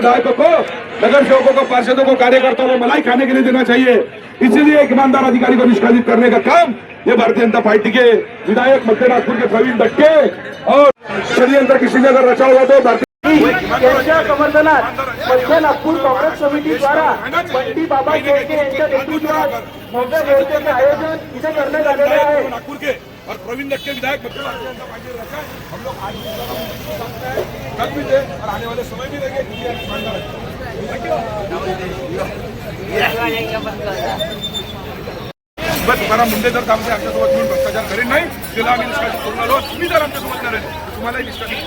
विधायकों को, नगर सेवकों को, पार्षदों को, कार्यकर्ताओं को मलाई खाने के लिए देना चाहिए। इसीलिए एक ईमानदार अधिकारी को निष्कासित करने का काम ये भारतीय जनता पार्टी के विधायक मध्य नागपुर के प्रवीण दक्के और षडयंत्र किसी ने अगर रचा हुआ तो भारतीय समर्थनात मध्य नागपूर काँग्रेस समितीद्वारा बंटी बाबा शेळके यांच्या आयोजन इथे नागपुर के और प्रवीण दक्के विधायक मध्य हम लोग आज भी कल भी थे और आने वाले समय भी रहेंगे. क्योंकि ये ईमानदार है? बस तुम्हाला मुंडे जर आमच्या आमच्यासोबत मिळून भ्रष्टाचार करेल नाही. तिला आम्ही निष्कासित करून आलो. तुम्ही जर आमच्यासोबत करेल तर तुम्हालाही निष्कासित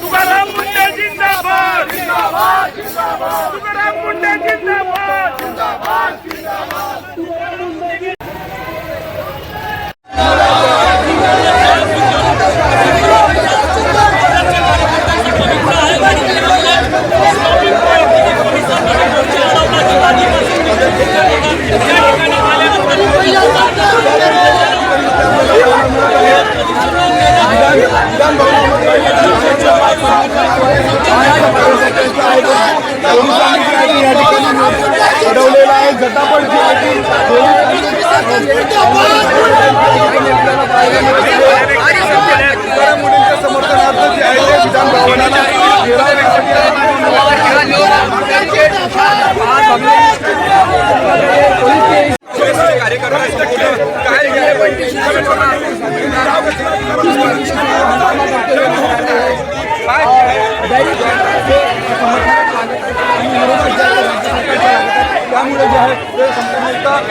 तुकाराम मुंडेजी ठरवलेला आहे झटापट जी आहे समर्थनार्थ जे आहे ते विधान भवनाला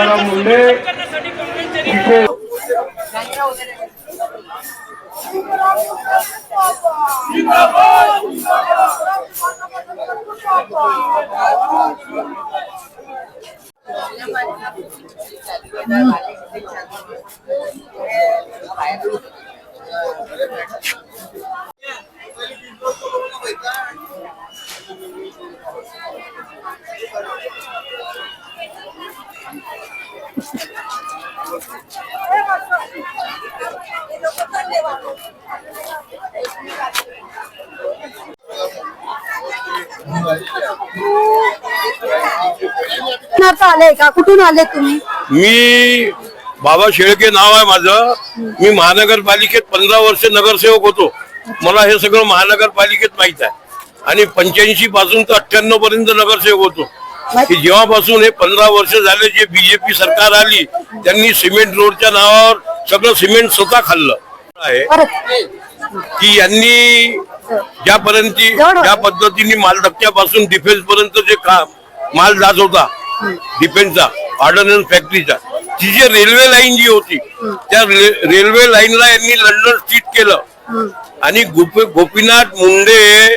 तुकाराम मुंडे पीछे आले का? कुठून आले तुम्ही? मी बाबा शेळके नाव आहे माझं. मी महानगरपालिकेत पंधरा वर्ष नगरसेवक होतो. मला हे सगळं महानगरपालिकेत माहीत आहे. आणि पंच्याऐंशी पासून तर अठ्ठ्याण्णव पर्यंत नगरसेवक होतो. की जेव्हापासून हे पंधरा वर्ष झाले जे बीजेपी सरकार आली त्यांनी सिमेंट रोडच्या नावावर सगळं सिमेंट स्वतः खाल्लं. आहे की यांनी ज्यापर्यंत ज्या पद्धतीने माल धक्क्यापासून डिफेन्स पर्यंत जे काम माल जात होता डिफेन्सचा ऑर्डनन्स फॅक्टरीचा ती जी रेल्वे लाईन जी होती त्या रेल्वे लाईनला यांनी लंडन स्थित केलं. आणि गोपी गोपीनाथ मुंडे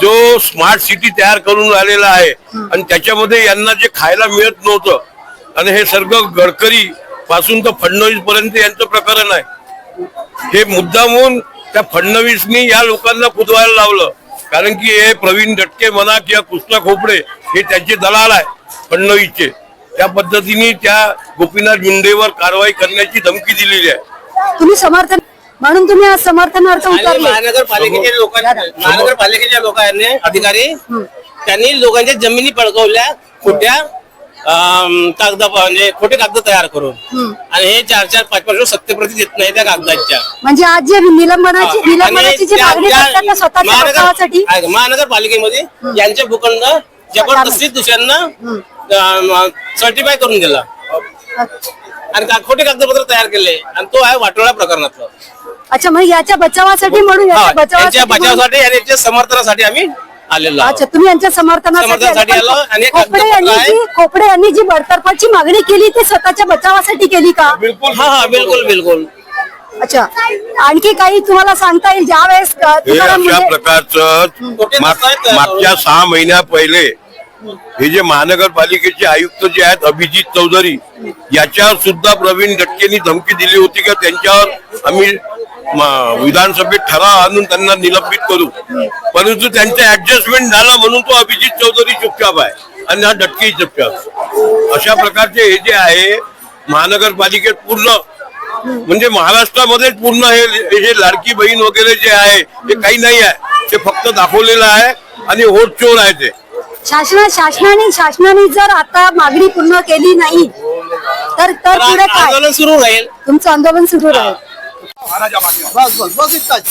जो स्मार्ट सिटी तयार करून राहिलेला आहे आणि त्याच्यामध्ये यांना जे खायला मिळत नव्हतं आणि हे सर्व गडकरी पासून तर फडणवीस पर्यंत यांचं प्रकरण आहे. हे मुद्दामून त्या फडणवीसनी या लोकांना कुदवायला लावलं. कारण की हे प्रवीण दटके म्हणा किंवा कृष्णा खोपडे हे त्यांचे दलाल आहे फडणवीसचे. त्या पद्धतीने त्या गोपीनाथ मुंडेवर कारवाई करण्याची धमकी दिलेली आहे. तुम्ही समर्थन म्हणून तुम्ही आज समर्थनार्थ उतरले. महानगरपालिकेच्या लोकांनी महानगरपालिकेच्या लोकांनी अधिकारी. त्यांनी लोकांच्या जमिनी पडकवल्या खोट्या कागद म्हणजे खोटे कागद तयार करून. आणि हे चार चार पाच पाच सत्यप्रती देत नाही त्या कागदाच्या. म्हणजे आज जे निलंबनाची आणि निलंबनाची जी त्या- मागणी त्या करतात ना स्वतःच्या महानगर- महानगरपालिकेमध्ये यांच्या भूखंड जबरदस्ती दुसऱ्यांना सर्टिफाय करून दिला. आणि खोटे कागदपत्र तयार केले. आणि तो आहे वाटोळा प्रकरणातला. अच्छा मग याच्या बचावासाठी म्हणून हा, बचावासाठी म्हणून- बचावासाठी आणि याच्या समर्थनासाठी आम्ही आलेलो. अच्छा तुम्ही यांच्या समर्थनासाठी समर्थनासाठी आले. पण आलो. आणि एक खोपडे यांनी आहे. जी खोपडे यांनी जी बडतर्फाची मागणी केली ती स्वतःच्या बचावासाठी केली का? हा हा बिलकुल बिलकुल. अच्छा. आणखी काही तुम्हाला सांगता येईल ज्या वेळेस अ, हे तुकाराम अशा मुंडे- प्रकारचं माग- मागच्या सहा महिन्या पहिले हे जे महानगरपालिकेचे आयुक्त जे आहेत अभिजित चौधरी याच्यावर सुद्धा प्रवीण गटकेंनी धमकी दिली होती का? त्यांच्यावर आम्ही विधानसभेत ठराव आणून त्यांना निलंबित करू. परंतु त्यांचं ऍडजस्टमेंट झालं म्हणून तो अभिजित चौधरी चुपचाप आहे आणि हा डटके चुपचाप अशा प्रकारचे हे जे आहे महानगरपालिकेत पूर्ण म्हणजे महाराष्ट्रामध्ये पूर्ण हे हे लाडकी बहीण वगैरे जे आहे हे काही नाही आहे. ते फक्त दाखवलेलं आहे आणि होट चोर आहे ते. शासना शासनाने शासनाने जर आता मागणी पूर्ण केली नाही तर तर पुढे काय? आंदोलन सुरू राहील. तुमचं आंदोलन सुरू राहील. बस बस बस इतकाच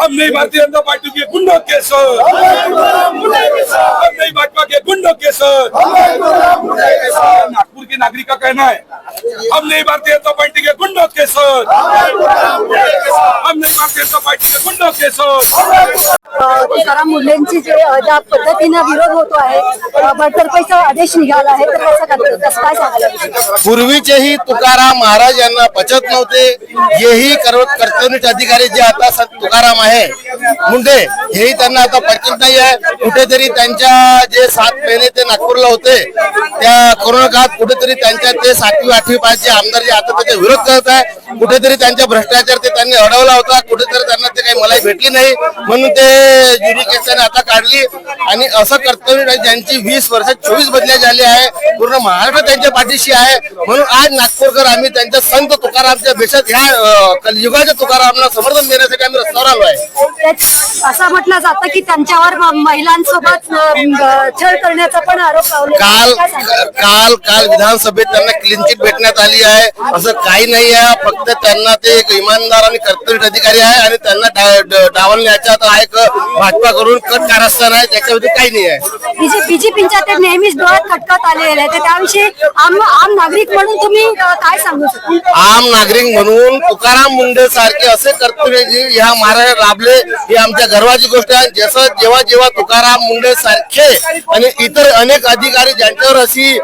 हम नहीं भारतीय जनता पार्टी के गुंडों के सर हम नहीं भाजपा के गुंडों के सर नागपुर के कहना है हम नहीं भारतीय जनता पार्टी के गुंडों के सर हम नहीं भारतीय जनता पार्टी के गुंडों के तुकाराम मुंडेंची जे ज्या पद्धतीनं विरोध होतो आहे बडतर्फीचा आदेश निघाला आहे तर कसं काय सांगायला पूर्वीचेही तुकाराम महाराज यांना पचत नव्हते हेही कर्तव्यनिष्ठ अधिकारी जे आता संत तुकाराम आहे मुंडे हेही त्यांना आता पचत नाही आहे कुठेतरी त्यांच्या जे सात महिने ते नागपूरला होते त्या कोरोना काळात कुठेतरी त्यांच्या ते सातवी आठवी पाचचे आमदार जे आता त्याचा विरोध करत आहे कुठेतरी त्यांच्या भ्रष्टाचार ते त्यांनी अडवला होता कुठेतरी त्यांना ते काही मलाई भेटली नाही. म्हणून ते ज्युडिकेशन आता काढली आणि असं कर्तव्य ज्यांची वीस वर्षात चोवीस बदल्या झाली आहे पूर्ण महाराष्ट्र त्यांच्या पाठीशी आहे. म्हणून आज नागपूरकर आम्ही त्यांच्या संत तुकारामच्या भेषात ह्या कलियुगाच्या तुकारामांना समर्थन देण्यासाठी आम्ही रस्त्यावर आलो आहे. असं म्हटलं जातं की त्यांच्यावर महिलांसोबत छळ करण्याचा पण आरोप लावले काल? काल काल विधानसभेत त्यांना क्लीन चिट भेटण्यात आली आहे. असं काही नाही आहे. फक्त त्यांना ते एक इमानदार आणि कर्तव्य अधिकारी आहे आणि त्यांना डावलण्याचा आता हा एक भाजपा करून कट कारस्थान आहे. त्याच्यामध्ये काही नाही आहे. बीजे- बीजेपीच्या ते नेहमीच डोळ्यात खटकत आलेले आहे त्याविषयी आम आम नागरिक म्हणून तुम्ही काय सांगू शकता? आम नागरिक म्हणून तुकाराम मुंडे सारखे असे कर्तव्य ह्या महाराष्ट्रात राबले ही आमच्या गर्वाची गोष्ट आहे. जसं जेव्हा जेव्हा तुकाराम मुंडे सारखे आणि इतर अनेक अधिकारी ज्यांच्यावर अशी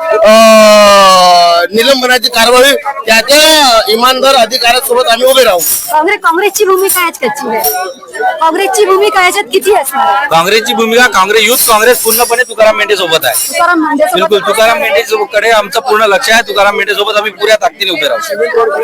निलंबनाची कारवाई त्या त्या इमानदार अधिकाऱ्यांसोबत आम्ही उभे राहू. काँग्रेस काँग्रेसची भूमिका याच कच्ची आहे. काँग्रेसची भूमिका याच्यात किती असणार? आहे? काँग्रेसची भूमिका काँग्रेस युथ काँग्रेस पूर्णपणे तुकाराम मेंढे सोबत आहे. तुकाराम मुंडे सोबत- बिलकुल तुकाराम मेंढे कडे आमचं पूर्ण लक्ष आहे. तुकाराम मेंढे सोबत आम्ही पुऱ्या ताकदीने उभे राहू.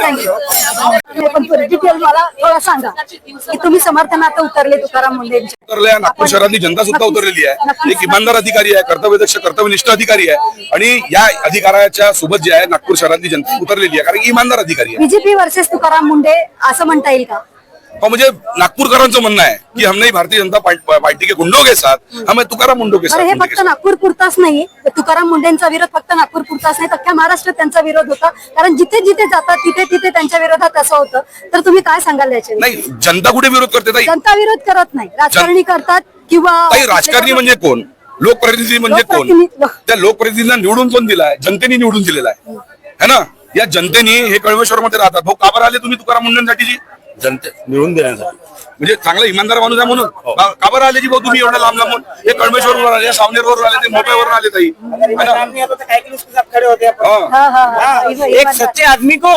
Thank you. पण डिटेल मला थोडा सांगा की तुम्ही समर्थनात उतरले तुकाराम मुंडेंच्या उतरल्या नागपूर शहरातली जनता सुद्धा उतरलेली आहे. एक इमानदार अधिकारी आहे कर्तव्यदक्ष कर्तव्यनिष्ठ अधिकारी आहे. आणि या अधिकाऱ्याच्या सोबत जे आहे नागपूर शहरातली जनता उतरलेली आहे. कारण की इमानदार अधिकारी आहे. बीजेपी वर्सेस तुकाराम मुंडे असं म्हणता येईल का? हा म्हणजे नागपूरकरांचं म्हणणं आहे की हम नहीं भारतीय जनता पार्ट- के गुंडों के साथ हमें तुकाराम मुंडो के साथ हे फक्त. नागपूर पुरताच नाही तुकाराम मुंडेंचा विरोध फक्त नागपूर पुरताच नाही अख्ख्या महाराष्ट्रात त्यांचा विरोध होता. कारण जिथे जिथे जातात तिथे तिथे त्यांच्या विरोधात असं होतं. तर तुम्ही काय सांगाल याच्या नाही जनता कुठे विरोध करते जनता विरोध करत नाही. राजकारणी करतात किंवा राजकारणी म्हणजे कोण? लोकप्रतिनिधी म्हणजे कोण? लोकप्रतिनिधी- त्या लोकप्रतिनिधींना निवडून कोण दिलाय? जनतेने निवडून दिलेला आहे. है ना? या जनतेने हे कळमेश्वर मध्ये राहतात. भाऊ का बरं आले तुम्ही तुकाराम मुंडेंसाठीची? जनते निवडून देण्यासाठी. म्हणजे चांगला इमानदार माणूस आहे म्हणून. का का बरं आले जी भाऊ तुम्ही एवढ्या लांब लांबून हे कळमेश्वरवर आले सावनेरवर आले ते मोठ्यावर आले ताई. है? हा. हा, हा, हा. एक सच्चे आदमी को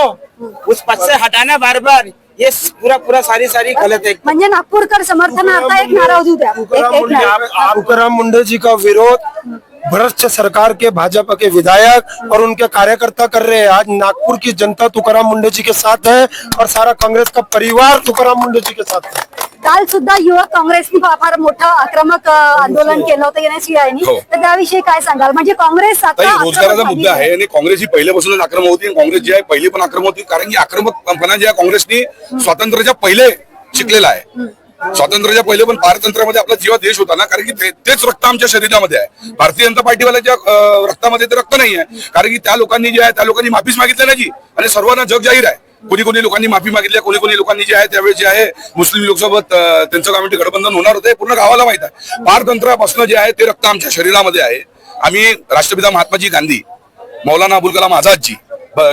उस पद से हटाना बार बार ये पूरा पूरा सारी सारी गलत है। म्हणजे नागपूरकर समर्थनार्थ एक नारा होऊ द्या. तुकाराम मुंडे जी का विरोध? भ्रष्ट सरकार के भाजपा के विधायक और उनके कार्यकर्ता कर रहे हैं। आज नागपुर की जनता तुकाराम मुंडे जी के साथ है और सारा कांग्रेस का परिवार तुकाराम मुंडे जी के साथ है। काल सुद्धा युवक काँग्रेसनी फार मोठं आक्रमक आंदोलन केलं होतं एनएसयूआयनी हो. तर त्याविषयी काय सांगाल? म्हणजे काँग्रेस आता रोजगाराचा मुद्दा आहे. आणि काँग्रेस ही पहिल्यापासूनच आक्रमक होती आणि काँग्रेस जी आहे पहिली पण आक्रमक होती कारण की आक्रमकपणा जे आहे काँग्रेसनी स्वातंत्र्याच्या पहिले शिकलेला आहे. स्वातंत्र्याच्या पहिले पण पारतंत्र्यामध्ये आपला जीवा देश होता ना? कारण की तेच रक्त आमच्या शरीरामध्ये आहे. भारतीय जनता पार्टीवाल्याच्या रक्तामध्ये ते रक्त नाही आहे कारण की त्या लोकांनी जे आहे त्या लोकांनी माफीच मागितली ना जी. आणि सर्वांना जग जाहीर आहे. कोणी कोणी लोकांनी माफी मागितली आहे, कोणी कोणी लोकांनी जे आहे त्यावेळेस जे आहे मुस्लिम लोकसोबत त्यांचं काय गठबंधन होणार होतं. पूर्ण गावाला माहीत आहे. पारतंत्रापासून जे आहे ते रक्त आमच्या शरीरामध्ये आहे. आम्ही राष्ट्रपिता महात्माजी गांधी मौलाना अबुल कलाम आझादजी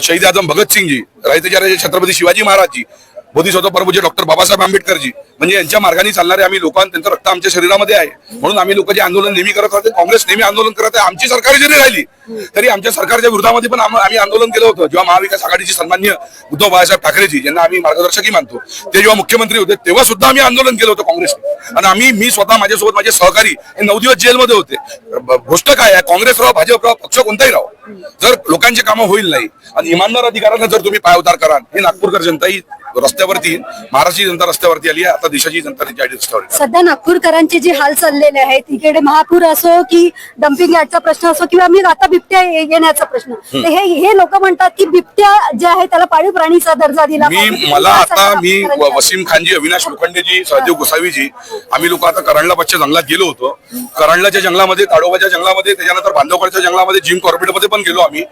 शहीद आजम भगतसिंगजी राजे छत्रपती शिवाजी महाराजजी बोधिसत्व परमपूज्य डॉक्टर बाबासाहेब आंबेडकरजी. म्हणजे यांच्या मार्गाने चालणारे आम्ही लोक त्यांचं रक्त आमच्या शरीरामध्ये आहे. म्हणून आम्ही लोक जे आंदोलन नेहमी करत राहते काँग्रेस नेहमी आंदोलन करत आहे आमची सरकार जरी राहिली. तरी आमच्या सरकारच्या विरोधामध्ये पण आम्ही आंदोलन केलं होतं. जेव्हा महाविकास आघाडीची सन्मान्य उद्धव बाळासाहेब ठाकरेजी यांना आम्ही मार्गदर्शकही मानतो ते जेव्हा मुख्यमंत्री होते तेव्हा सुद्धा आम्ही आंदोलन केलं होतं काँग्रेसने. आणि आम्ही मी स्वतः माझ्यासोबत माझे सहकारी हे नऊ दिवस जेलमध्ये होते. गोष्ट काय आहे? काँग्रेस राहो भाजप राहो पक्ष कोणताही राहो जर लोकांची कामं होईल नाही आणि इमानदार अधिकारांना जर तुम्ही पायउतार कराल हे नागपूरकर जनता ही रस्त्यावरती महाराष्ट्राची जनता रस्त्यावरती आली आहे. आता देशाची जनता रस्त्यावर सध्या नागपूरकरांचे जे हाल चाललेले आहेत इकडे महापूर असो की डम्पिंग यार्डचा प्रश्न असो किंवा मी आता बिबट्या येण्याचा प्रश्न. तर हे हे लोक म्हणतात की बिबट्या जे आहे त्याला पाळीव प्राणीचा दर्जा दिला मी. मला आता मी? वसीम खानजी अविनाश लोखंडेजी सहदेव गोसावीजी आम्ही लोक आता करंडला पश्चिम जंगलात गेलो होतो. करंडलाच्या जंगलामध्ये ताडोबाच्या जंगलामध्ये त्याच्यानंतर बांधवकडच्या जंगलामध्ये जिम कॉर्बेटमध्ये पण गेलो आम्ही.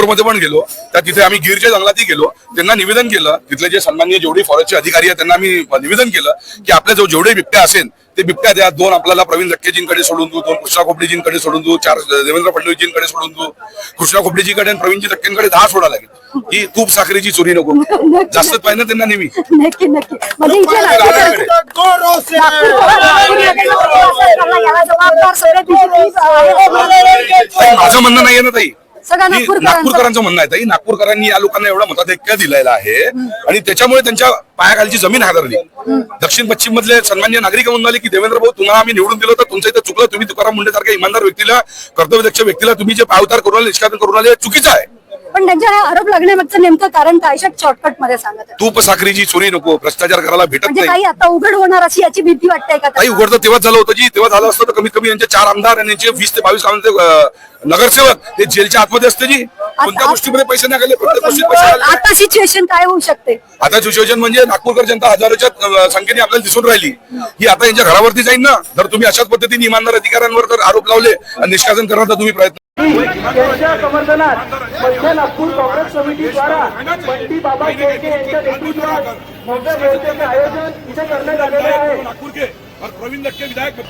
मध्ये पण गेलो. त्या तिथे आम्ही गिरच्या जंगलातही गेलो. त्यांना निवेदन केलं. तिथले जे सन्माननीय जेवढे फॉरेस्टचे अधिकारी आहेत त्यांना आम्ही निवेदन केलं की आपल्या जो जेवढे बिबट्या असेल ते बिबट्या द्या दोन आपल्याला प्रवीण लक्केजींकडे सोडून देऊ दोन कृष्णा खोपडीजींकडे सोडून देऊ चार देवेंद्र फडणवीसजींकडे सोडून देऊ कृष्णा खोपडीजीकडे आणि प्रवीणजी लक्केंकडे दहा सोडा लागेल ही तूप साखरेची चोरी नको जास्तच पाहिजे ना त्यांना नेहमी नक्की नक्की म्हणजे इथे नागपूरकर- नागपूरकर- याला जबाबदार सगळे BJP आहे. माझं म्हणणं नाहीये ना ताई सगळ्या नागपूरकरांचं- म्हणणं आहे. ताई नागपूरकरांनी या लोकांना एवढा मताधिक्य दिलेला आहे आणि त्याच्यामुळे त्यांच्या पायाखालची जमीन हादरली. दक्षिण पश्चिम मधले सन्मान्य नागरिक म्हणाले की देवेंद्र भाऊ तुम्हाला आम्ही निवडून दिलं तर तुमचं इथं चुकलं. तुम्ही तुकाराम मुंडे सारख्या इमानदार व्यक्तीला कर्तव्यदक्ष व्यक्तीला तुम्ही जे पावतार करून आले निष्कासन करून आले चुकीचं आहे. पण त्यांच्या हे आरोप लागण्यामागचं नेमकं कारण काय शॉर्टकटमध्ये सांगत आहे. तूप साखरेची चोरी नको भ्रष्टाचार करायला भेटत म्हणजे नाही काही आता उघड होणार अशी याची भीती वाटते का काही? उघडतं तेव्हा झालं होतं जी तेव्हा झालं असतं तर कमीत कमी यांचे चार आमदार आणि यांचे वीस ते बावीस आमचे, अं, नगरसेवक हे जेलच्या आतमध्ये असते जी कोणत्या गोष्टीमध्ये पैसे नाही गेले प्रत्येक गोष्टीत पैसे आले. आता सिच्युएशन काय होऊ शकते आता सिच्युएशन म्हणजे नागपूरकर जनता हजारोच्या अं, संख्येने आपल्याला दिसून राहिली ही आता यांच्या घरावरती जाईल ना जर तुम्ही अशाच पद्धतीने इमानदार अधिकाऱ्यांवर जर आरोप लावले आणि निष्कासन करण्याचा तुम्ही प्रयत्न यांच्या समर्थनात मध्य नागपूर काँग्रेस समितीद्वारा बंटी बाबा शेळके यांच्या नेतृत्वात भव्य मोर्चाचे आयोजन इथे करण्यात आलेले आहे. नागपूर और प्रवीण दत्त के विधायक